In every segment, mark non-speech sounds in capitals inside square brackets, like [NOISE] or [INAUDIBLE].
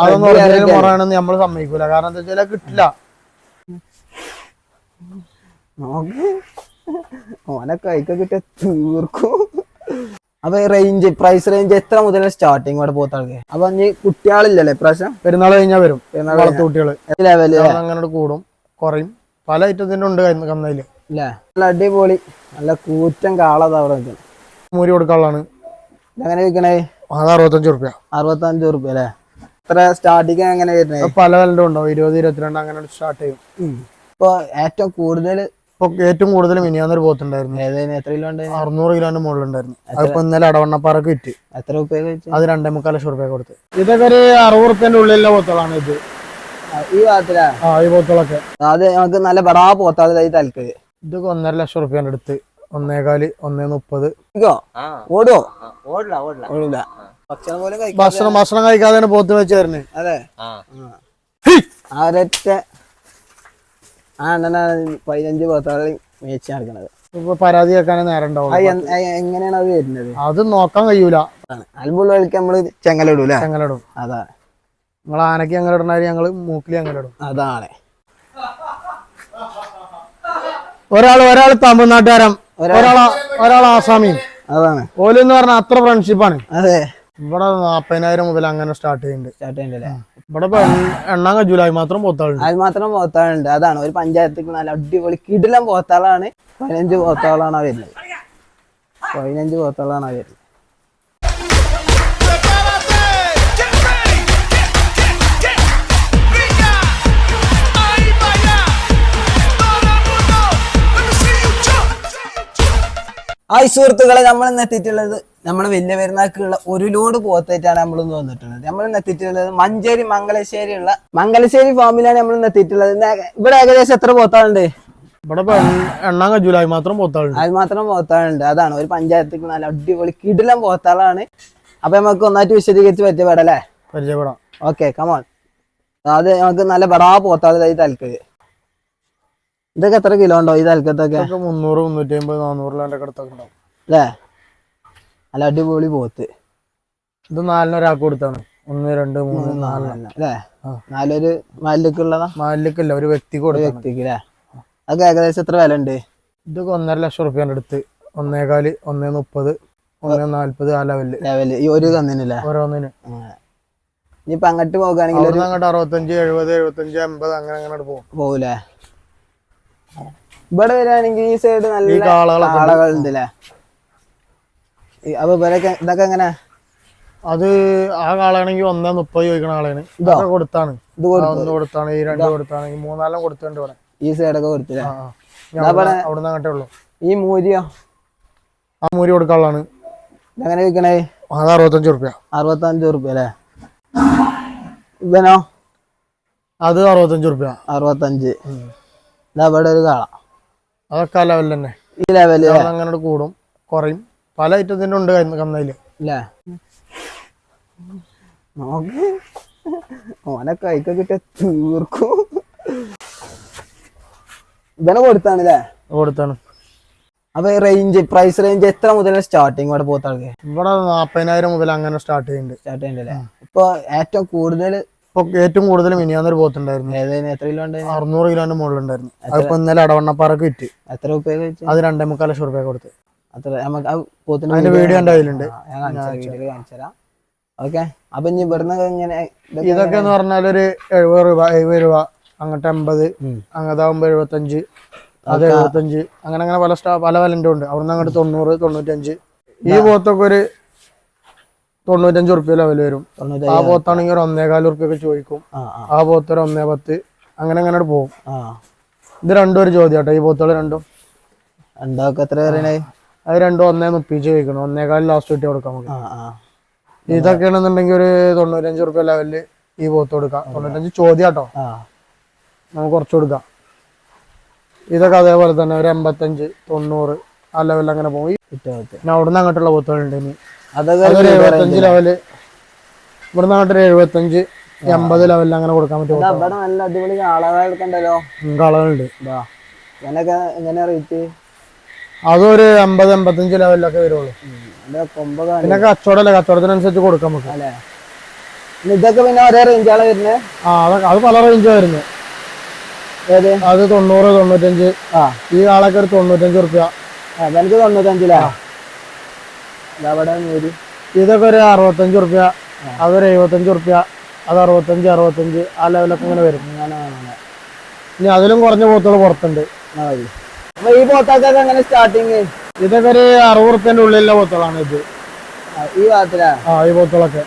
അതൊന്നും നമ്മൾ ഒറിജിനൽ മുറാണെന്ന് സമ്മതിക്കൂല. കാരണം എന്താ വെച്ചാൽ കിട്ടില്ല. നോക്ക്. ഓനൊക്കെ അയക്ക കിട്ടിയ തീർക്കും. അപ്പൊ റേഞ്ച് പ്രൈസ് റേഞ്ച് എത്ര മുതൽ സ്റ്റാർട്ടിങ് ഇവിടെ പോത്താൾക്ക് അപ്പൊ ഇനി കുട്ടികളില്ലല്ലേ പ്രാവശ്യം പെരുന്നാൾ കഴിഞ്ഞാൽ വരും. പെരുന്നാൾ വളർത്തു ലെവൽ അങ്ങനെ കൂടും കുറയും. പല ഐറ്റത്തിന്റെ ഉണ്ട് കന്ന് കന്നയിൽ അല്ലേ നല്ല അടിപൊളി. നല്ല കൂറ്റൻ കാളതാ അവിടെ നിൽക്കുന്നത് മൂരി കൊടുക്കാനുള്ളതാണ് എങ്ങനെ വിൽക്കണേ? അത് അറുപത്തഞ്ച് റുപ്യ അറുപത്തഞ്ച് റുപ്യ അല്ലേ എത്ര സ്റ്റാർട്ടിങ് എങ്ങനെ വരുന്നത് പല വിലന്റെ ഉണ്ടാവും ഇരുപത് ഇരുപത്തിരണ്ട് അങ്ങനെ സ്റ്റാർട്ട് ചെയ്യും. ഇപ്പൊ ഏറ്റവും കൂടുതൽ ഇപ്പൊ ഏറ്റവും കൂടുതൽ മിനിയാന്നൊരു പോത്തുണ്ടായിരുന്നു. എത്ര കിലോ ഉണ്ടായിരുന്നു അറുന്നൂറ് കിലോന്റെ മുകളിലുണ്ടായിരുന്നു. അതിപ്പോ ഇന്നലെ അടവണ്ണപ്പാറക്ക് വിറ്റ്. എത്ര റുപ്യ അത് രണ്ടേ മുക്കാൽ ലക്ഷം റുപ്യ കൊടുത്ത്. ഇതൊക്കെ ഒരു അറുപത് റുപ്യന്റെ ഉള്ളിലുള്ള പോത്തുകളാണ് ഇത്. ഈ ഭാഗത്തിലാ. ആ ഈ പോത്തുകളൊക്കെ. അത് നമുക്ക് നല്ല ബടാ പോത്താതെ തൈ തലക്ക്. ഇതൊക്കെ ഒന്നര ലക്ഷം റുപ്യന്റെ അടുത്ത്. ഒന്നേകാൽ ഒന്നേ മുപ്പത്. ഓടോ ഓടുവോ? ഓടില്ല ഓടില്ല. ഓടില്ല. ഭക്ഷണം പോലും കഴിക്കാം ഭക്ഷണം ഭക്ഷണം കഴിക്കാതെ തന്നെ പോത്ത് വെച്ച് അതെ. ആ. ആ അണ്ണനാണ് പതിനഞ്ച് പോത്താൾ മേച്ച് നടക്കണത്. ഇപ്പൊ പരാതി കേൾക്കാനേ നേരം ഉണ്ടാവും അത് എങ്ങനെയാണ് അത് വരുന്നത്? അത് നോക്കാൻ കഴിയൂല. അൽബുള്ള കളിക്ക് നമ്മൾ ചെങ്ങലിടൂല ചെങ്ങലിടും അതാണ്. നിങ്ങൾ ആനക്ക് ഞങ്ങൾ ഇടണ ഞങ്ങൾ മൂക്കിൽ ഞങ്ങളിടും അതാണ്. ഒരാൾ ഒരാൾ തമിഴ്നാട്ടുകാരൻ ഒരാൾ ഒരാൾ ആസാമിയും. അതാണ്. ഓലെന്ന് എന്ന് പറഞ്ഞാൽ അത്ര ഫ്രണ്ട്ഷിപ്പാണ് അതെ. ഇവിടെ നാപ്പതിനായിരം മുതൽ അങ്ങനെ സ്റ്റാർട്ട് ചെയ്യുന്നുണ്ട് സ്റ്റാർട്ട് ചെയ്യണ്ടല്ലേ ഇവിടെ എണ്ണാൻ മാത്രം പോത്താളുണ്ട്. അത് മാത്രം പോത്താളുണ്ട്. അതാണ്. ഒരു പഞ്ചായത്തിൽ നല്ല അടിപൊളി കിടിലം പോത്താളാണ്. പതിനഞ്ച് പോത്താളാണ് വരുന്നത്. പതിനഞ്ച് പോത്താളാണ് വരുന്നത്. ആ സുഹൃത്തുക്കളെ നമ്മൾ ഇന്ന് എത്തിയിട്ടുള്ളത് നമ്മൾ വലിയ പെരുന്നാൾക്കുള്ള ഒരു ലോഡ് പോത്തായിട്ടാണ് നമ്മൾ ഇന്ന് വന്നിട്ടുള്ളത്. നമ്മൾ ഇന്ന് എത്തിയിട്ടുള്ളത് മഞ്ചേരി മംഗലശ്ശേരി ഉള്ള മംഗലശ്ശേരി ഫാമിലാണ് നമ്മൾ ഇന്ന് എത്തിയിട്ടുള്ളത് ഇവിടെ ഏകദേശം എത്ര പോത്താളുണ്ട്? ഇവിടെ എണ്ണാൻ മാത്രം പോത്താളുണ്ട്. അത് മാത്രം പോത്താളുണ്ട്. അതാണ് ഒരു പഞ്ചായത്തിൽ നല്ല അടിപൊളി കിടിലം പോത്താളാണ്. അപ്പൊ നമുക്ക് ഒന്നായിട്ട് വിശദീകരിച്ച് പറ്റപ്പെടല്ലേ പരിചയപ്പെടാം. ഓക്കെ കമോൺ അത് നമുക്ക് നല്ല ബടാ പോത്താളി താല്പര്യം. ഇതൊക്കെ എത്ര കിലോ ഉണ്ടോ? ഈ തലക്കത്തൊക്കെ? മുന്നൂറ് മുന്നൂറ്റി അമ്പത് നാനൂറിലാന്റെ അടുത്തൊക്കെ ഉണ്ടാവും. അല്ലേ? നല്ല അടിപൊളി പോത്ത്. ഇത് നാലിന് ഒരാൾക്ക് കൊടുത്താണ്. ഒന്ന് രണ്ട് മൂന്ന് നാല്. അല്ലേ. നാലൊരു മല്ലിക്കുള്ളതാ മാലിലേക്കല്ല ഒരു വ്യക്തിക്ക് കൊടുത്ത വ്യക്തിക്ക് അല്ലേ? അതൊക്കെ ഏകദേശം എത്ര വില ഉണ്ട്? ഇതൊക്കെ ഒന്നര ലക്ഷം റുപ്യന്റെ അടുത്ത്. ഒന്നേകാൽ ഒന്നേ മുപ്പത് ഒന്നേ നാല്പത് ആ ലെവലിൽ ലെവൽ ഈ ഒരു തന്നിനല്ലേ ഓരോന്നിന്. ഇനിയിപ്പൊ അങ്ങോട്ട് പോകുകയാണെങ്കിൽ അങ്ങോട്ട് അറുപത്തഞ്ച് എഴുപത് എഴുപത്തഞ്ച് അമ്പത് അങ്ങനെ അങ്ങനെ പോകും പോകൂലേ ഇവിടെ വരാണെങ്കിൽ ഈ സൈഡ് നല്ല. കാളകളുണ്ട് അല്ലേ അപ്പൊ ഇവരൊക്കെ ഇതൊക്കെ എങ്ങനെ? അത് ആ കാളാണെങ്കിൽ ഒന്നേ മുപ്പത് ചോദിക്കണ ആളാണ് ഇതൊക്കെ കൊടുത്താണ്. ഇത് ഒന്ന് കൊടുത്താണ്. ഈ രണ്ട് കൊടുത്താണ്. ഈ മൂന്നാലും കൊടുത്തിട്ടുണ്ട് ഇവിടെ. ഈ സൈഡൊക്കെ കൊടുത്തില്ലേ? അവിടുന്ന് അങ്ങോട്ടേ ഉള്ളൂ. ഈ മൂരിയോ? ആ മൂരി കൊടുക്കാനുള്ളതാണ് എങ്ങനെ വിൽക്കണേ? അത് അറുപത്തഞ്ച് റുപ്യ അറുപത്തഞ്ച് റുപ്യ അല്ലേ? ഇവനോ? അത് അറുപത്തഞ്ച് റുപ്യ അറുപത്തഞ്ച്. ഇവിടെ ഒരു കാള. അതൊക്കെ ആ ലെവലിൽ തന്നെ. ഈ ലെവൽ അവിടെ അങ്ങനെ കൂടും കുറയും. പല ഐറ്റത്തിന്റെ ഉണ്ട് കന്ന് കന്നയിൽ അല്ലേ നോക്ക്. ഓനൊക്കെ കൈക്ക് കിട്ടിയ തീർക്കും. ഇവനെ കൊടുത്താണല്ലേ കൊടുത്താണ്. അപ്പൊ റേഞ്ച് പ്രൈസ് റേഞ്ച് എത്ര മുതൽ സ്റ്റാർട്ടിങ് ഇവിടെ പോത്താൾക്ക്? ഇവിടെ നാപ്പതിനായിരം മുതൽ അങ്ങനെ സ്റ്റാർട്ട് ചെയ്യുന്നുണ്ട് സ്റ്റാർട്ട് ചെയ്യണ്ടല്ലേ ഇപ്പൊ ഏറ്റവും കൂടുതൽ ഏറ്റവും കൂടുതൽ മിനിയാന്നൊരു പോത്തുണ്ടായിരുന്നു എത്ര കിലോ അറുന്നൂറ് കിലോന്റെ മുകളിലുണ്ടായിരുന്നു. അതിപ്പോ ഇന്നലെ അടവണ്ണപ്പാറക്ക് വിറ്റ്. എത്ര അത് രണ്ടേ മുക്കാൽ ലക്ഷം റുപ്യ കൊടുത്ത് അതിന്റെ വീഡിയോ എന്റെ കയ്യിലുണ്ട്. ഓക്കെ അപ്പൊ ഇനി ഇവിടുന്ന് ഇങ്ങനെ ഇതൊക്കെ ഇതൊക്കെ എന്ന് പറഞ്ഞാൽ ഒരു എഴുപത് രൂപ എഴുപത് രൂപ അങ്ങോട്ട് എൺപത് അങ്ങോട്ടാകുമ്പോ എഴുപത്തഞ്ച് അത് എഴുപത്തഞ്ച് അങ്ങനെ അങ്ങനെ പല സ്റ്റാ പല വിലന്റെ ഉണ്ട്. അവിടുന്ന് അങ്ങോട്ട് തൊണ്ണൂറ് തൊണ്ണൂറ്റഞ്ച്. ഈ പോത്തൊക്കെ ഒരു തൊണ്ണൂറ്റഞ്ച് റുപ്യ ലെവൽ വരും. ആ പോത്താണെങ്കിൽ ഒരു ഒന്നേകാൽ റുപ്യൊക്കെ ചോദിക്കും. ആ പോത്ത് ഒരു ഒന്നേ പത്ത്. അങ്ങനെ അങ്ങനെ പോകും. ഇത് രണ്ടും ഒരു ചോദ്യം കേട്ടോ ഈ പോത്തുകൾ രണ്ടും. രണ്ടാൾക്ക് എത്ര പറയണേ അത് രണ്ടും ഒന്നേ മുപ്പിച്ച് ചോദിക്കണം. ഒന്നേകാൽ ലാസ്റ്റ് കിട്ടി കൊടുക്കാം നമുക്ക്. ഇതൊക്കെയാണെന്നുണ്ടെങ്കിൽ ഒരു തൊണ്ണൂറ്റഞ്ച് റുപ്യ ലെവലിൽ ഈ പോത്ത് കൊടുക്കാം. തൊണ്ണൂറ്റഞ്ച് ചോദ്യം കേട്ടോ ആ. നമുക്ക് കുറച്ച് കൊടുക്കാം. ഇതൊക്കെ അതേപോലെ തന്നെ ഒരു എൺപത്തഞ്ച് തൊണ്ണൂറ് ആ ലെവലിൽ അങ്ങനെ പോകും. അവിടുന്ന് അങ്ങോട്ടുള്ള പോത്തുകളുണ്ട് ഇനി. അതൊരു എഴുപത്തഞ്ച് ലെവൽ ഇവിടെ നാട്ടിൽ എഴുപത്തഞ്ച് എൺപത് ലെവലിൽ അങ്ങനെ കൊടുക്കാൻ പറ്റും ഇവിടെ നല്ല അടിപൊളി ഉണ്ടല്ലോ കളകളുണ്ട് ഇതാ ഇതിനൊക്കെ എങ്ങനെയാ റേറ്റ് അതൊരു അമ്പത് എൺപത്തഞ്ച് ലെവലിലൊക്കെ വരുള്ളൂ. പിന്നെ കച്ചവടമല്ലേ കച്ചവടത്തിനനുസരിച്ച് കൊടുക്കാം നമുക്ക്. ഇതൊക്കെ പിന്നെ ഒരേ റേഞ്ചാണ് വരുന്നത് ആ അത് പല റേഞ്ച് വരുന്നത് അത് തൊണ്ണൂറ് തൊണ്ണൂറ്റഞ്ച്. ആ. ഈ ആളൊക്കെ ഒരു തൊണ്ണൂറ്റഞ്ച് റുപ്യ എനിക്ക് തൊണ്ണൂറ്റഞ്ചിലാ. ഇതവിടെ നൂറ് ഇതൊക്കെ ഒരു അറുപത്തഞ്ച് റുപ്യ അതൊരു എഴുപത്തഞ്ച് റുപ്യ അത് അറുപത്തഞ്ച് അറുപത്തഞ്ച്. ആ ലെവലൊക്കെ ഇങ്ങനെ വരും. അങ്ങനെ ഇനി അതിലും കുറഞ്ഞ പോത്തുകൾ പുറത്തുണ്ട്. അപ്പൊ ഈ പോത്തൊക്കെ എങ്ങനെ സ്റ്റാർട്ടിങ് ഇതൊക്കെ ഒരു അറുപത് റുപ്യന്റെ ഉള്ളിലുള്ള പോത്തുകളാണ് ഇത്. ഈ ഭാഗത്തിലാ? ആ ഈ പോത്തുകളൊക്കെ.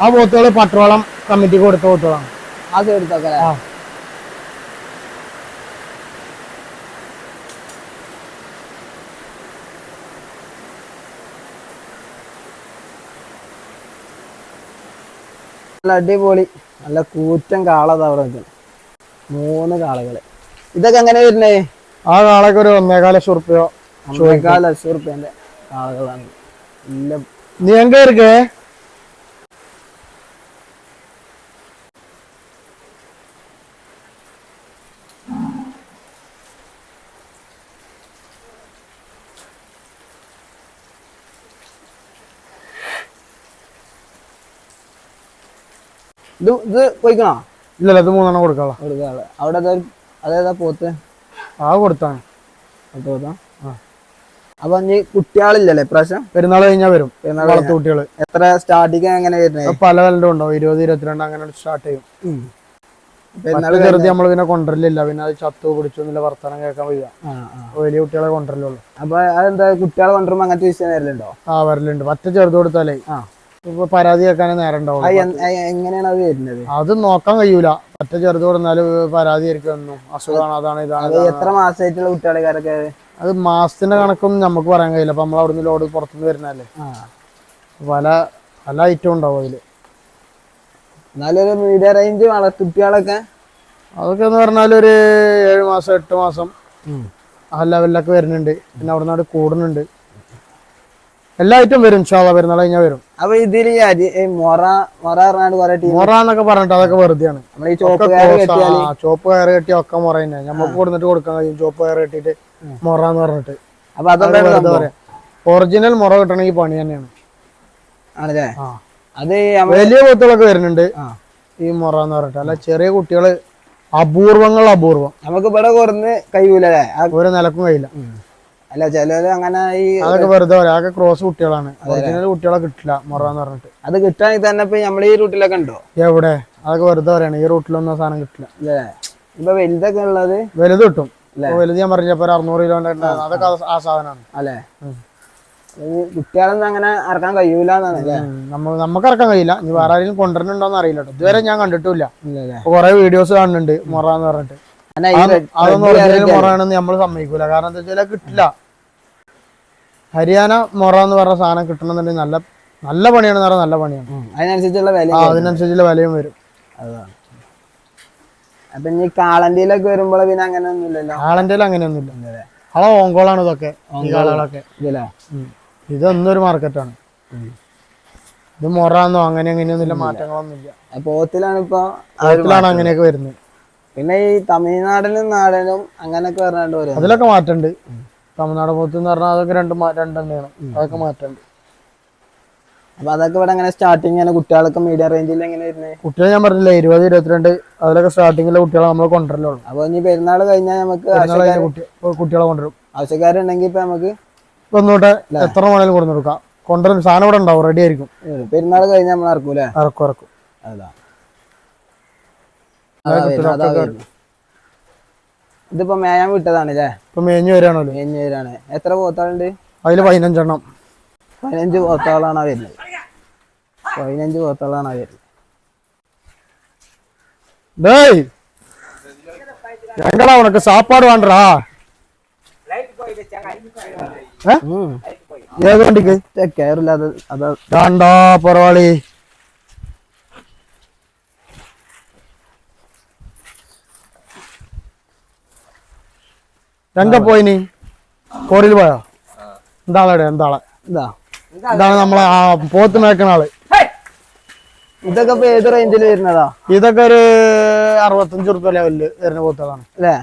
ആ പോത്തുകൾ പട്രോളം കമ്മിറ്റിക്ക് കൊടുത്ത പോത്തുകളാണ്. ആ. നല്ല അടിപൊളി നല്ല കൂറ്റം കാളതാ അവിടെ മൂന്ന് കാളകൾ. ഇതൊക്കെ എങ്ങനെ വരുന്നേ? ആ കാളൊക്കെ ഒരു ഒന്നേകാല ഷുർപ്പ്യോ ഒന്നേകാല ഷുർപ്പ്യന്റെ കാളകളാണ്. നീ എങ്ക ഇരിക്കേ ഇത് ഇത് പോയിക്കണോ ഇല്ലല്ല ഇത് മൂന്നെണ്ണം കൊടുക്കാളാ. കൊടുക്കാളെ. അവിടെ അതേതാ പോത്ത്? ആ കൊടുത്താണ് പോത്താ? അപ്പൊ ഇനി കുട്ടികളില്ലല്ലേ ഇപ്രാവശ്യം? പെരുന്നാൾ കഴിഞ്ഞാൽ വരും പെരുന്നാൾ വളർത്തു കുട്ടികൾ എത്ര സ്റ്റാർട്ടിങ് എങ്ങനെ വരുന്നത് പല വല്ലതും ഉണ്ടാവും ഇരുപത് ഇരുപത്തിരണ്ട് അങ്ങനെ സ്റ്റാർട്ട് ചെയ്യും. പെരുന്നാൾ ചെറുത് നമ്മൾ പിന്നെ കൊണ്ടുവരലില്ല. പിന്നെ അത് ചത്തു പിടിച്ചു എന്നുള്ള വർത്തമാനം കേൾക്കാൻ വയ്യ. വലിയ കുട്ടികളെ കൊണ്ടുവരലുള്ളൂ. അപ്പൊ അതെന്താ? കുട്ടികളെ കൊണ്ടുവരുമ്പോ അങ്ങനത്തെ വിഷയം വരലുണ്ടോ? ആ വരലുണ്ട്. മറ്റേ ചെറുത് കൊടുത്താലേ പരാതി കേൾക്കാനേ നേരം ഉണ്ടാവുള്ളൂ. എങ്ങനെയാണ് അത് വരുന്നത്? അത് നോക്കാൻ കഴിയൂല. മറ്റേ ചെറുത് കൊടുത്താൽ പരാതി ആയിരിക്കുന്നു അസുഖമാണ് അതാണ് ഇതാണ് എത്ര മാസമായിട്ടുള്ള കുട്ടികളെക്കാരൊക്കെ അത്? മാസത്തിന്റെ കണക്കും നമുക്ക് പറയാൻ കഴിയില്ല. അപ്പൊ നമ്മൾ അവിടുന്ന് ലോഡ് പുറത്തുനിന്ന് വരുന്നല്ലേ പല പല ഐറ്റം ഉണ്ടാവും അതിൽ. എന്നാലൊരു മീഡിയ റേഞ്ച് കുട്ടികളൊക്കെ? അതൊക്കെ എന്ന് പറഞ്ഞാൽ ഒരു ഏഴ് മാസം എട്ട് മാസം ആ ലെവലിലൊക്കെ വരുന്നുണ്ട്. പിന്നെ അവിടെ നിന്ന് കൂടുന്നുണ്ട്. എല്ലാ ഐറ്റം വരും വരും പെരുന്നാൾ കഴിഞ്ഞാൽ വരും. അപ്പൊ ഇതിൽ മൊറ മൊറ പറഞ്ഞാണ്ട് കുറെ ടീം മൊറ എന്നൊക്കെ പറഞ്ഞിട്ട് അതൊക്കെ വെറുതെയാണ്. ചോപ്പ് കയറ് കെട്ടിയ ഒക്കെ മൊറ തന്നെ. നമുക്ക് കൊടുത്തിട്ട് കൊടുക്കാൻ കഴിയും. ചോപ്പ് കയറ് കെട്ടിയിട്ട് മൊറ എന്ന് പറഞ്ഞിട്ട്. അപ്പൊ അതെന്താ പറയാ. ഒറിജിനൽ മുറ കിട്ടണമെങ്കിൽ പണി തന്നെയാണ്. ആണല്ലേ? അത് വലിയ പോത്തുകളൊക്കെ വരുന്നുണ്ട്. ഈ മൊറ എന്ന് പറഞ്ഞിട്ട്. അല്ല ചെറിയ കുട്ടികൾ അപൂർവങ്ങൾ അപൂർവം. നമുക്ക് ഇവിടെ കുറഞ്ഞ് കഴിയൂലേ ഒരു നിലക്കും കഴിയില്ല. അല്ല ചിലര് അങ്ങനെ ഈ അതൊക്കെ വെറുതെ പറയാം അതൊക്കെ ക്രോസ് കുട്ടികളാണ്. ഒറിജിനൽ കുട്ടികളെ കിട്ടില്ല മൊറാന്ന് പറഞ്ഞിട്ട്. അത് കിട്ടാണെങ്കിൽ തന്നെ ഇപ്പൊ നമ്മൾ ഈ റൂട്ടിലൊക്കെ ഉണ്ടോ? എവിടെ? അതൊക്കെ വെറുതെ പറയാണ്. ഈ റൂട്ടിലൊന്നും സാധനം കിട്ടില്ല. അല്ലേ? ഇപ്പൊ വലുതൊക്കെ ഉള്ളത്? വലുത് കിട്ടും. വലുത് ഞാൻ പറഞ്ഞപ്പോ ഒരു അറുന്നൂറ് കിലോ അതൊക്കെ ആ- സാധനമാണ്. അല്ലേ? കുട്ടികളൊന്നും അങ്ങനെ ഇറക്കാൻ കഴിയൂല നമുക്ക് ഇറക്കാൻ കഴിയില്ല. ഇനി വേറെ ആരെങ്കിലും കൊണ്ടുവരുന്നുണ്ടോന്ന് അറിയില്ല ഇതുവരെ ഞാൻ കണ്ടിട്ടില്ല കൊറേ വീഡിയോസ് കാണുന്നുണ്ട് മൊറാന്ന് എന്ന് പറഞ്ഞിട്ട് അതൊന്നും മൊറാണെന്ന് ഒറിജിനൽ നമ്മൾ സമ്മതിക്കൂല. കാരണം എന്താ വെച്ചാൽ കിട്ടില്ല. ഹരിയാന മൊറ എന്ന് പറഞ്ഞ സാധനം കിട്ടണമെന്നുണ്ടെങ്കിൽ നല്ല നല്ല പണിയാണ് എന്ന് പറഞ്ഞാൽ നല്ല പണിയാണ്. അതിനനുസരിച്ചുള്ള വില അതിനനുസരിച്ചുള്ള വിലയും വരും. അതാണ് അപ്പൊ ഇനി കാളന്റിയിലൊക്കെ വരുമ്പോൾ പിന്നെ അങ്ങനെ ഒന്നുമില്ലല്ലോ ആളന്റെ അങ്ങനെയൊന്നുമില്ല ആളെ ഓങ്കോളാണ് ഇതൊക്കെ ഈ കാളകളൊക്കെ. ഇതല്ലേ ഉം. ഇതൊന്നും ഒരു മാർക്കറ്റാണ്. ഇത് മൊറാന്നോ അങ്ങനെ അങ്ങനെയൊന്നുമില്ല മാറ്റങ്ങളൊന്നുമില്ല. പോത്തിലാണ് ഇപ്പൊ അതിലാണ് അങ്ങനെയൊക്കെ വരുന്നത്. പിന്നെ ഈ തമിഴ്നാടിനും നാടിനും അങ്ങനെയൊക്കെ പറഞ്ഞാണ്ട് വരും അതിലൊക്കെ മാറ്റമുണ്ട്. തമിഴ്നാട് പോത്ത് എന്ന് പറഞ്ഞാൽ അതൊക്കെ രണ്ട് രണ്ടെണ്ണയാണ് രണ്ട് തന്നെയാണ് അതൊക്കെ മാറ്റണ്ട്. അപ്പൊ അതൊക്കെ ഇവിടെ അങ്ങനെ സ്റ്റാർട്ടിങ് കുട്ടികൾക്ക് കുട്ടികളൊക്കെ മീഡിയം റേഞ്ചിൽ എങ്ങനെ വരുന്നത് കുട്ടികളെ ഞാൻ പറഞ്ഞില്ല ഇരുപത് ഇരുപത്തിരണ്ട് അതിലൊക്കെ സ്റ്റാർട്ടിങ്ങിലെ കുട്ടികളെ നമ്മൾ കൊണ്ടുവരലുള്ളൂ അപ്പൊ ഇനി പെരുന്നാൾ കഴിഞ്ഞാൽ നമുക്ക് കുട്ടികളെ കൊണ്ടുവരും. ആവശ്യക്കാരുണ്ടെങ്കിൽ ഇപ്പൊ നമുക്ക് ഒന്നുകൂടെ എത്ര വേണേലും കൊണ്ടു കൊടുക്കാം കൊണ്ടുവരും. സാധനം ഇവിടെ ഉണ്ടാവും റെഡി ആയിരിക്കും. പെരുന്നാൾ കഴിഞ്ഞാൽ നമ്മൾ ഇറക്കൂലേ ഇറക്കും ഇറക്കും. അതാ അതാ കിട്ടും, അതാ ഒക്കെ വരുന്നത്. ഇതിപ്പോ മേയാൻ വിട്ടതാണ് അല്ലേ ഇപ്പൊ മേഞ്ഞു വരാണല്ലോ മേഞ്ഞ് വരാണ് എത്ര പോത്താളുണ്ട് അതിൽ പതിനഞ്ചെണ്ണം പതിനഞ്ച് പോത്താളാണ് ആ വരുന്നത് പതിനഞ്ച് പോത്താളാണ് ആ വരുന്നത് டேய் எங்கடா உனக்கு சாப்பாடு வாண்டா ஏது வண்டிக்கு കയറില്ലാതെ അതാ தாண்டா பரவாயில்லை എങ്ക പോയിനി. കോറിൽ പോയോ? എന്താളടെ എന്താളെ? ഇതാ. ഇതാണ് നമ്മളെ ആ പോത്ത് മേക്കണ ആൾ. ഇതൊക്കെ ഏത് റേഞ്ചിൽ വരുന്നതാ? ഇതൊക്കെ ഒരു അറുപത്തഞ്ച് റുപ്യ ലെവലിൽ വരുന്ന പോത്തുകളാണ്. അല്ലേ?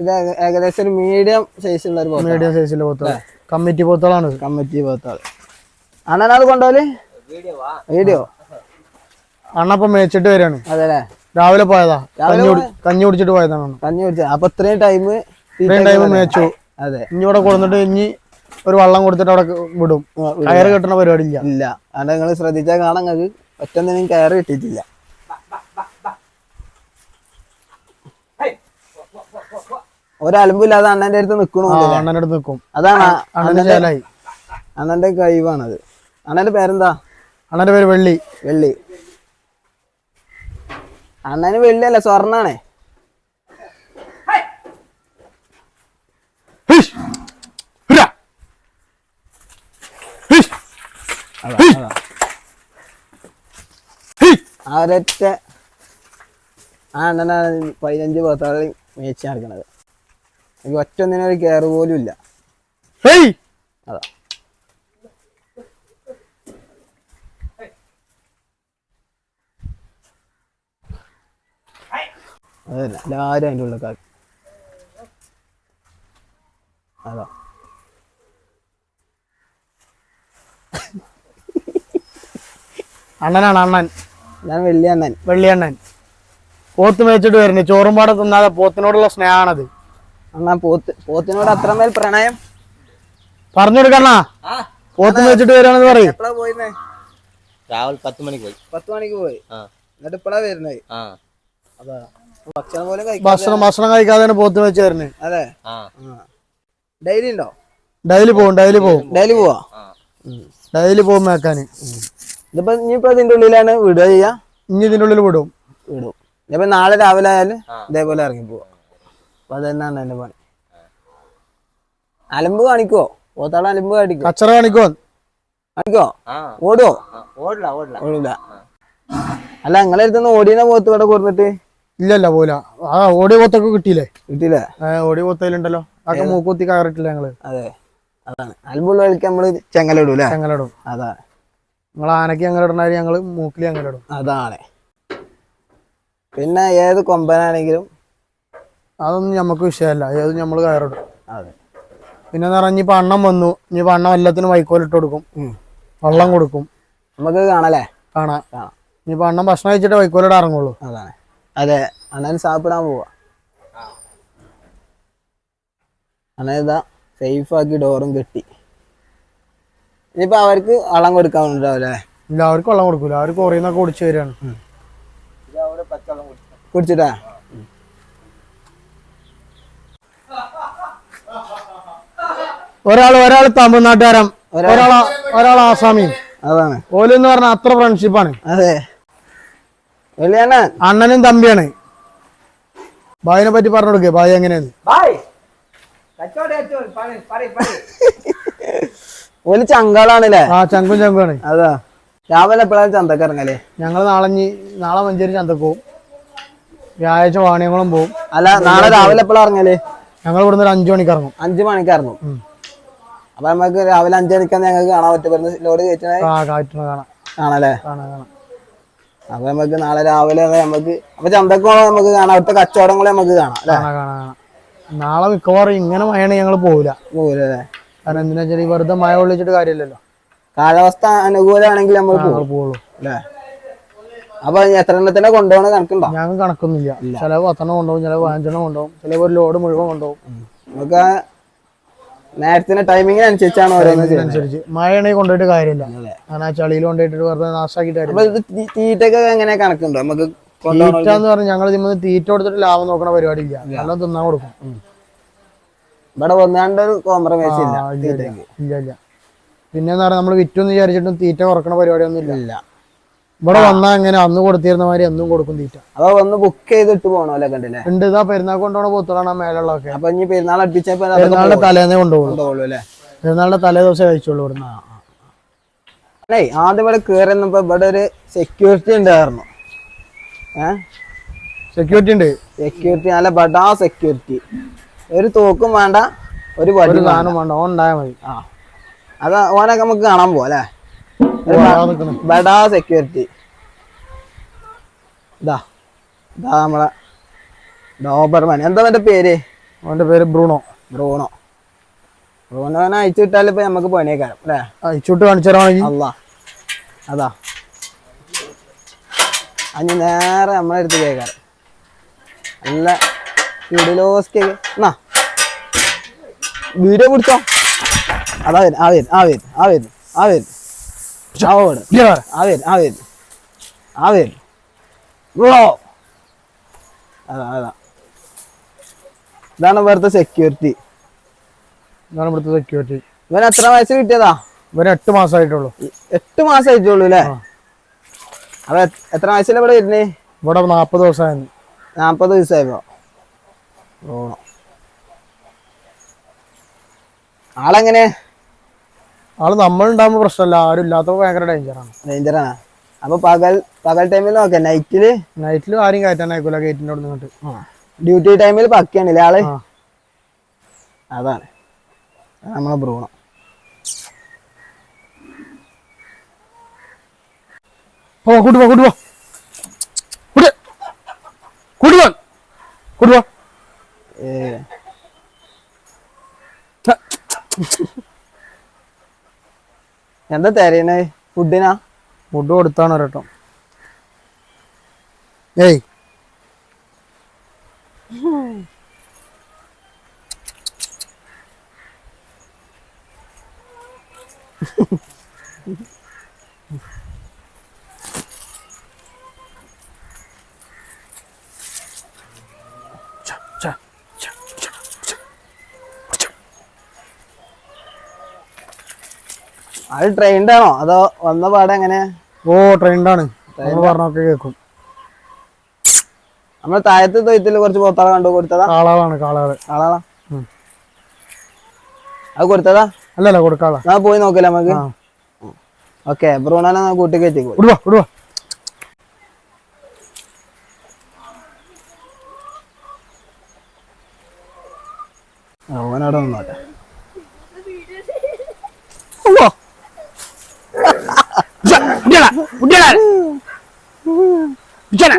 ഇത് ഏകദേശം ഒരു മീഡിയം സൈസ് ഉള്ള ഒരു പോത്ത മീഡിയം സൈസിലെ പോത്തുകൾ കമ്മിറ്റി പോത്തുകളാണ് കമ്മിറ്റി പോത്താൾ അണ്ണനത് കൊണ്ടുപോൽ വീഡിയോ അണ്ണപ്പം മേച്ചിട്ട് വരികയാണ്. അതെ രാവിലെ പോയതാ. കഞ്ഞി കുടി കഞ്ഞി കുടിച്ചിട്ട് പോയതാണ് കഞ്ഞി കുടിച്ചത്. അപ്പൊ ഇത്രയും ടൈം ഇത്രയും ടൈം മേച്ചു അതെ. ഇനി ഇവിടെ കൊടുത്തിട്ട് ഇനി ഒരു വള്ളം കൊടുത്തിട്ട് അവിടെ വിടും. കയറ് കെട്ടണ പരിപാടി ഇല്ല. ഇല്ല അത് നിങ്ങൾ ശ്രദ്ധിച്ചാൽ കാണാൻ നിങ്ങൾക്ക്. ഒറ്റൊന്നിനും കയറ് കിട്ടിയിട്ടില്ല. ഒരലമ്പില്ലാതെ അണ്ണന്റെ അടുത്ത് നിക്കണു അണ്ണന്റെ അടുത്ത് നിക്കും. അതാണ് അണ്ണന്റെ അണ്ണന്റെ കഴിവാണത്. അണ്ണന്റെ പേരെന്താ? അണ്ണന്റെ പേര് വെള്ളി. വെള്ളി. അണ്ണന് വെള്ളിയല്ല സ്വർണാണേ ഹിഷ്! ഹിരാ! ഹിഷ്! അതാ, അതാ. ഹിയ്! ആ ഒരൊറ്റ ആ അണ്ണനാണ് പതിനഞ്ച് പത്താളി മേച്ച് നടക്കണത്. എനിക്ക് ഒറ്റ ഒന്നിനെ ഒരു കയറ് പോലും ഇല്ല! അതാ. അതല്ല എല്ലാരും അതിന്റെ ഉള്ളിൽ അതാ. അണ്ണനാണ് അണ്ണൻ. ഞാൻ വെള്ളിയണ്ണൻ. അണ്ണൻ വെള്ളി അണ്ണൻ പോത്ത് മേച്ചിട്ട് വരുന്നത് ചോറും പാടെ തിന്നാതെ പോത്തിനോടുള്ള സ്നേഹമാണത് അണ്ണാ പോത്ത് പോത്തിനോട് അത്രമേൽ പ്രണയം. പറഞ്ഞു കൊടുക്കണ്ണാ പോത്ത് മേച്ചിട്ട് വരാണെന്ന് പറയും. എപ്പോഴാ പോയിരുന്നേ രാവിലെ പത്ത് മണിക്ക് പോയി. പത്ത് മണിക്ക് പോയി. ആ. എന്നിട്ട് ഇപ്പഴാ വരുന്നത് ആ. അതാ. ഭക്ഷണം പോലും ഭക്ഷണം കഴിക്കാതെ പോത്ത് മേച്ച് വരുന്നത് അതെ. ഡെയിലി ഉണ്ടോ? ഡെയിലി പോവും ഡെയിലി പോവും. ഡെയിലി പോവാ? ഡെയിലി പോവും മേക്കാന്. ഇതിപ്പോ ഇനിയിപ്പോ ഇതിന്റെ ഉള്ളിലാണ് വിടുക ചെയ്യാ? ഇനി ഇതിന്റെ ഉള്ളിൽ വിടും. വിടും. ഇനിയിപ്പോ നാളെ രാവിലെ ആയാലും ഇതേപോലെ ഇറങ്ങി പോവാ. അപ്പൊ അതന്നെയാണ് എന്റെ പണി? അലമ്പ് കാണിക്കോ പോത്താളെ അലമ്പ് കാണിക്കോ കച്ചറ കാണിക്കോ കാണിക്കോ ഓടുവോ? ഓടില്ല ഓടില്ല. ഓടില്ല. അല്ല നിങ്ങളെ അടുത്തുനിന്ന് ഓടിയനെ പോത്ത് ഇവിടെ കൊടുത്തിട്ട് ഇല്ലല്ല പോല ആ ഓടിയ പോത്തൊക്കെ കിട്ടിയില്ലേ? കിട്ടിയില്ലേ? ഓടിയ പോത്തയിലുണ്ടല്ലോ അതൊക്കെ മൂക്കുത്തി കയറിട്ടില്ല ഞങ്ങൾ? അതെ അതാണ്. അലമ്പുള്ള കളിക്ക് നമ്മൾ ചെങ്ങലിടും അല്ലേ ഞങ്ങളിടും അതാണ്. നിങ്ങൾ ആനയ്ക്ക് ഞങ്ങളിടണാരി ഞങ്ങൾ മൂക്കിൽ ഇടും. അതാണ്. പിന്നെ ഏത് കൊമ്പനാണെങ്കിലും അതൊന്നും നമുക്ക് വിഷയമല്ല ഏത് നമ്മൾ കയറിടും. അതെ. പിന്നെ എന്ന് പറഞ്ഞാൽ ഇപ്പം അണ്ണം വന്നു. ഇനി അണ്ണം എല്ലാത്തിനും വൈക്കോലിട്ട് കൊടുക്കും. വെള്ളം കൊടുക്കും. നമുക്ക് കാണാല്ലേ? കാണാം. കാണാം. ഇനിയിപ്പോൾ അണ്ണം ഭക്ഷണം കഴിച്ചിട്ട് വൈക്കോലിട്ട് ഇറങ്ങുള്ളൂ. അതാണ്. അതെ. അണ്ണൻ സാപ്പിടാൻ പോവാ. അണ്ണൻ ഇതാ സേഫ് ആക്കി ഡോറും കെട്ടി. ഇനിയിപ്പോ അവർക്ക് വളം കൊടുക്കാനുണ്ടാവല്ലേ? ഇല്ല അവർക്ക് വെള്ളം കൊടുക്കൂല. അവർ കുറയുന്നൊക്കെ ഓടിച്ചു വരികയാണ്. കുടിച്ചിട്ടാ? ഒരാൾ ഒരാൾ തമിഴ്നാട്ടുകാരൻ. ഒരാൾ ഒരാൾ ആസാമി. അതാണ്. ഓലെന്ന് പറഞ്ഞാൽ അത്ര ഫ്രണ്ട്ഷിപ്പാണ് അതെ. അണ്ണനും തമ്പിയാണ്. ബായിനെ പറ്റി പറഞ്ഞു കൊടുക്കേ. ബായി എങ്ങനെയാണ്? [LAUGHS] ഒരു ചങ്കാളാണല്ലേ? ആ ചങ്കും ചങ്കാണ്. അതാ. രാവിലെ എപ്പോഴാണ് ചന്തക്ക് ഇറങ്ങല്ലേ ഞങ്ങൾ നാളെ നാളെ മഞ്ചേരി ചന്തക്ക് പോകും വ്യാഴാഴ്ച വാണിയംകുളം പോകും അല്ല നാളെ രാവിലെ എപ്പോഴാണ് ഇറങ്ങല്ലേ ഞങ്ങൾ ഇവിടുന്ന് ഒരു അഞ്ചു മണിക്ക് ഇറങ്ങും. അഞ്ചു മണിക്ക് ഇറങ്ങും. അപ്പൊ നമുക്ക് രാവിലെ അഞ്ചു മണിക്ക് ഞങ്ങൾക്ക് കാണാൻ പറ്റും. ലോഡ് കയറ്റണേ കാണാം. കാണാല്ലേ കാണാം കാണാം. അപ്പൊ നമുക്ക് നാളെ രാവിലെ നമുക്ക് അപ്പൊ ചന്തക്ക് പോകണം നമുക്ക് കാണാം. അവിടുത്തെ കച്ചവടങ്ങളെ നമുക്ക് കാണാം നാളെ മിക്കവാറും ഇങ്ങനെ മഴയാണ് ഞങ്ങൾ പോവില്ല. പോരല്ലേ കാരണം എന്തിനാ വെച്ചാൽ വെറുതെ മഴ കൊള്ളിച്ചിട്ട് കാര്യമില്ലല്ലോ. കാലാവസ്ഥ അനുകൂലമാണെങ്കിൽ നമ്മൾ പോകുള്ളൂ അല്ലേ? അപ്പൊ എത്ര എണ്ണത്തിന്റെ കൊണ്ടുപോകണ കണക്കുണ്ടോ ഞങ്ങൾ കണക്കൊന്നുമില്ല. ചില പത്തെണ്ണം കൊണ്ടുപോകും ചില പതിനഞ്ചെണ്ണം കൊണ്ടുപോകും ചില ഒരു ലോഡ് മുഴുവൻ കൊണ്ടുപോകും. നമുക്ക് നേരത്തിന്റെ ടൈമിങ്ങിന് അനുസരിച്ചാണ് അനുസരിച്ച്. മഴയാണെങ്കിൽ കൊണ്ടുപോയിട്ട് കാര്യമില്ല. കാരണം ആ ചളിയിൽ കൊണ്ടുപോയിട്ട് വെറുതെ നാശാക്കിയിട്ട് തീറ്റൊക്കെ എങ്ങനെ കണക്കുണ്ടോ? നമുക്ക് തീറ്റ എന്ന് പറഞ്ഞാൽ ഞങ്ങൾ തീറ്റ കൊടുത്തിട്ട് ലാഭം നോക്കണ പരിപാടി ഇല്ല. നല്ല തിന്നാൻ കൊടുക്കും. ഇവിടെ വന്നാണ്ട് ഒരു കോംപ്രമൈസ് ഇല്ല. ഇല്ല, ഇല്ല. പിന്നെ പിന്നെന്ന് പറഞ്ഞാൽ നമ്മൾ വിറ്റെന്ന് വിചാരിച്ചിട്ടും തീറ്റ കുറക്കണ പരിപാടിയൊന്നും ഇല്ല. ഇല്ല. ഇവിടെ വന്നാൽ അങ്ങനെ അന്ന് കൊടുത്തിരുന്ന മാതിരി എന്നും കൊടുക്കും തീറ്റ. അപ്പൊ വന്ന് ബുക്ക് ചെയ്തിട്ട് പോകണമല്ലോ കണ്ടില്ലേ? ഉണ്ട് ഇതാ പെരുന്നാൾ കൊണ്ടുപോണ പോത്തുകളാണ് മേലുള്ള മേലുള്ളതൊക്കെ അപ്പൊ ഇനി പെരുന്നാൾ അടുപ്പിച്ചപ്പോ പെരുന്നാളുടെ തലേന്നേ കൊണ്ടുപോകുള്ളൂ അല്ലേ? പെരുന്നാളുടെ തലേ ദിവസം കഴിച്ചോളൂ ഇവിടുന്ന്. അല്ലേ ആദ്യം ഇവിടെ കയറുന്നപ്പോ ഇവിടെ ഒരു സെക്യൂരിറ്റി ഉണ്ടായിരുന്നു. ഏഹ് സെക്യൂരിറ്റി ഉണ്ട്. സെക്യൂരിറ്റി നല്ല ബഡാ സെക്യൂരിറ്റി ഒരു തോക്കും വേണ്ട ഒരു വടി വേണ്ട. സാധനം വേണ്ട ഓൻ ഉണ്ടായാൽ മതി. ആ. അത് ഓനൊക്കെ നമുക്ക് കാണാൻ പോവാ. ബഡാ സെക്യൂരിറ്റി ഇതാ ഇതാ നമ്മളെ ഡോബർമാൻ. എന്താ അവന്റെ പേര്? അവന്റെ പേര് ബ്രൂണോ. ബ്രൂണോ. ബ്രൂണോനെ അയച്ചു വിട്ടാൽ ഇപ്പൊ നമുക്ക് പണിയേക്കാരം അല്ലേ? അയച്ചു വിട്ട് തരാണെങ്കിൽ അല്ല അതാ. അഞ്ഞ് നേരെ നമ്മളെ അടുത്ത് കേൾക്കാറ് നല്ല ഇടലോസ്കി എന്നാ വീഡിയോ പിടിച്ചോ. അതാ വരും ആ വരും ആ വരും ആ വരും ആ ബ്രോ അതാ അതാ. ഇതാണ് ഇവിടുത്തെ സെക്യൂരിറ്റി ഇതാണ് ഇവിടുത്തെ സെക്യൂരിറ്റി ഇവൻ എത്ര വയസ്സ് കിട്ടിയതാ? ഇവൻ എട്ട് മാസമായിട്ടുള്ളൂ എട്ട് മാസം ആയിട്ടുള്ളൂ അല്ലേ അപ്പൊ എത്ര വയസ്സിലെ ഇവിടെ വരുന്നേ? ഇവിടെ നാപ്പത് ദിവസമായിരുന്നു. നാപ്പത് ദിവസമായപ്പോ. ഓണം ആളെങ്ങനെ? ആൾ നമ്മൾ ഉണ്ടാകുമ്പോ പ്രശ്നമല്ല ആരും ഇല്ലാത്തപ്പോ ഭയങ്കര ഡേഞ്ചറാണ് ആണ്. അപ്പൊ പകൽ പകൽ ടൈമിൽ നോക്കാം നൈറ്റിൽ നൈറ്റിൽ ആരും കയറ്റാനായിക്കൂല ഗേറ്റിന്റെ അവിടെ നിന്നിട്ട് ഡ്യൂട്ടി ടൈമിൽ പക്കയാണല്ലേ ആൾ? അതാണ്. അത് നമ്മളെ കൂട്ടുപോ കൂട്ടുപോ കൂട്ട് കൂട്ടുപോ കൂട്ടുപോ ഏ. [LAUGHS] എന്താ തെരയണേ ഫുഡിനാ? ഫുഡ് കൊടുത്താണ് ഒരട്ടോ. ഏയ്. [LAUGHS] അത് ട്രെയിൻഡ് ആണോ? അതോ വന്ന പാടെ എങ്ങനെ? ഓ ട്രെയിൻഡാണ് ആണ്. പറഞ്ഞൊക്കെ കേൾക്കും നമ്മൾ താഴത്തെ തൊയ്ത്തിൽ കുറച്ച് പോത്താളെ കണ്ടു കൊടുത്തതാ? കാളകളാണ് കാളകൾ. ആളാളാ അത് കൊടുത്തതാ? അല്ലല്ല കൊടുക്കാളാ. ഞാൻ പോയി നോക്കില്ല നമുക്ക് ഓക്കെ ബ്രൂണാല കൂട്ടി കയറ്റി വിടുവാ ഓനവിടെ നിന്നോട്ടെ. കുട്ടികളെ, കുട്ടികളെ. ഇജ്ജനെ.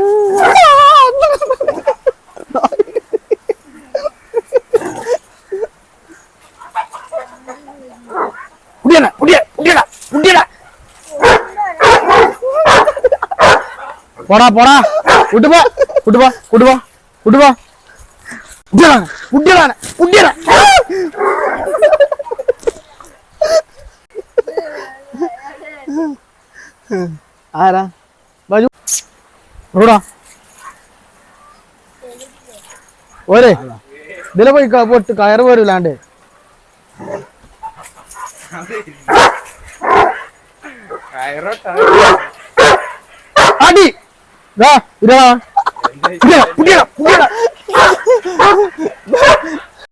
കുട്ടികളെ, കുട്ടികളെ, കുട്ടികളെ, കുട്ടികളെ. പോടാ പോടാ കുട്ടുപോ കുട്ടുപോ കുട്ടുപോ കുട്ടുപോ കുട്ടികളാണ് കുട്ടികളാണ് കുട്ടികളെ ആരാ? ബാജു. റോഡാ ഓരെ. ഇതിലെ പോയി പൊട്ട് കയറ് പോരൂലാണ്ട്. അടി ഇതാ. ഇതാ കുട്ടികളാ കുട്ടികളാ [LAUGHS]